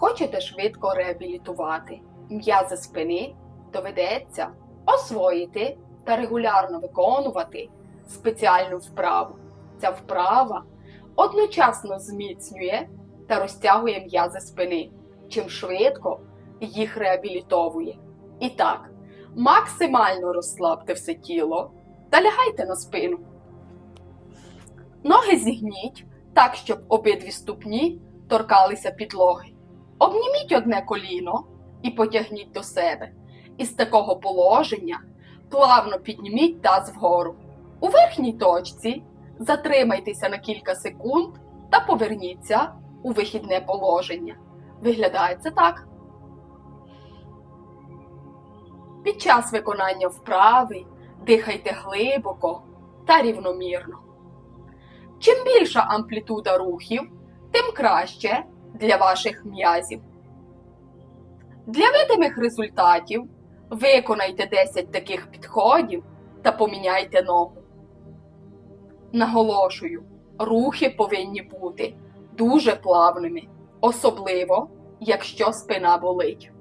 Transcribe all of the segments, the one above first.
Хочете швидко реабілітувати м'язи спини, доведеться освоїти та регулярно виконувати спеціальну вправу. Ця вправа одночасно зміцнює та розтягує м'язи спини, чим швидко їх реабілітовує. І так, максимально розслабте все тіло та лягайте на спину. Ноги зігніть так, щоб обидві ступні торкалися підлоги. Обніміть одне коліно і потягніть до себе. Із такого положення плавно підніміть таз вгору. У верхній точці затримайтеся на кілька секунд та поверніться у вихідне положення. Виглядає це так. Під час виконання вправи дихайте глибоко та рівномірно. Чим більша амплітуда рухів, тим краще для ваших м'язів. Для видимих результатів виконайте 10 таких підходів та поміняйте ногу. Наголошую, рухи повинні бути дуже плавними, особливо якщо спина болить.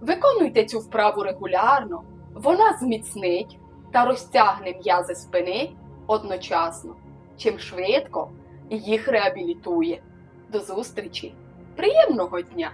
Виконуйте цю вправу регулярно, вона зміцнить та розтягне м'язи спини одночасно, чим швидко їх реабілітує. До зустрічі! Приємного дня!